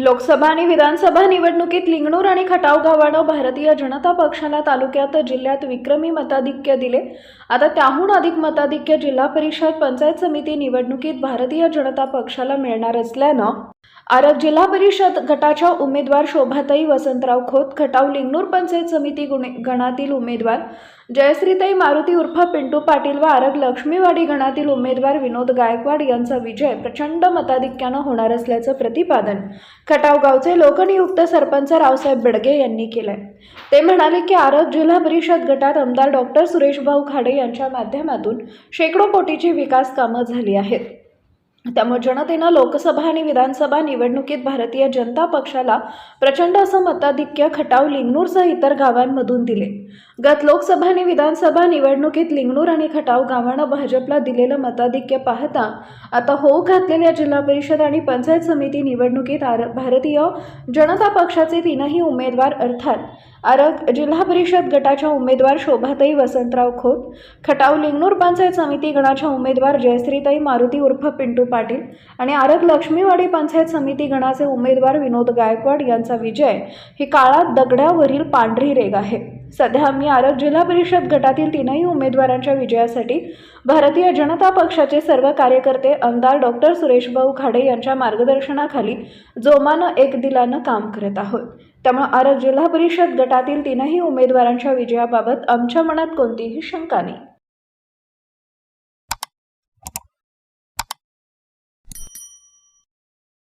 लोकसभा आणि विधानसभा निवडणुकीत लिंगणूर आणि खटाव गावानं भारतीय जनता पक्षाला तालुक्यात जिल्ह्यात विक्रमी मताधिक्य दिले. आता त्याहून अधिक मताधिक्य जिल्हा परिषद पंचायत समिती निवडणुकीत भारतीय जनता पक्षाला मिळणार असल्यानं आरग जिल्हा परिषद गटाच्या उमेदवार शोभाताई वसंतराव खोत खटाव लिंगनूर पंचायत समिती गुणे गणातील उमेदवार जयश्रीताई मारुती उर्फ पिंटू पाटील व आरग लक्ष्मीवाडी गणातील उमेदवार विनोद गायकवाड यांचा विजय प्रचंड मताधिक्यानं होणार असल्याचं प्रतिपादन खटाव गावचे लोकनियुक्त सरपंच रावसाहेब बिडगे यांनी केलंय. ते म्हणाले की आरग जिल्हा परिषद गटात आमदार डॉक्टर सुरेशभाऊ खाडे यांच्या माध्यमातून शेकडो कोटीची विकास कामं झाली आहेत. त्यामुळे जनतेनं लोकसभा आणि विधानसभा निवडणुकीत भारतीय जनता पक्षाला प्रचंड असं मताधिक्य खटाव लिंगणूरसह इतर गावांमधून दिले. गत लोकसभा आणि विधानसभा निवडणुकीत लिंगणूर आणि खटाव गावानं भाजपला दिलेलं मताधिक्य पाहता आता होऊ घातलेल्या जिल्हा परिषद आणि पंचायत समिती निवडणुकीत आर भारतीय जनता पक्षाचे तीनही उमेदवार अर्थात आरग जिल्हा परिषद गटाच्या उमेदवार शोभाताई वसंतराव खोत खटाव लिंगणूर पंचायत समिती गणाच्या उमेदवार जयश्रीताई मारुती उर्फ पिंटू पाटील आणि आरग लक्ष्मीवाडी पंचायत समिती गणाचे उमेदवार विनोद गायकवाड यांचा विजय ही काळात दगड्यावरील पांढरी रेग आहे. सध्या आम्ही आरग जिल्हा परिषद गटातील तीनही उमेदवारांच्या विजयासाठी भारतीय जनता पक्षाचे सर्व कार्यकर्ते आमदार डॉक्टर सुरेशभाऊ खाडे यांच्या मार्गदर्शनाखाली जोमानं एक दिलानं काम करत आहोत. त्यामुळे आरग जिल्हा परिषद गटातील तीनही उमेदवारांच्या विजयाबाबत आमच्या मनात कोणतीही शंका नाही.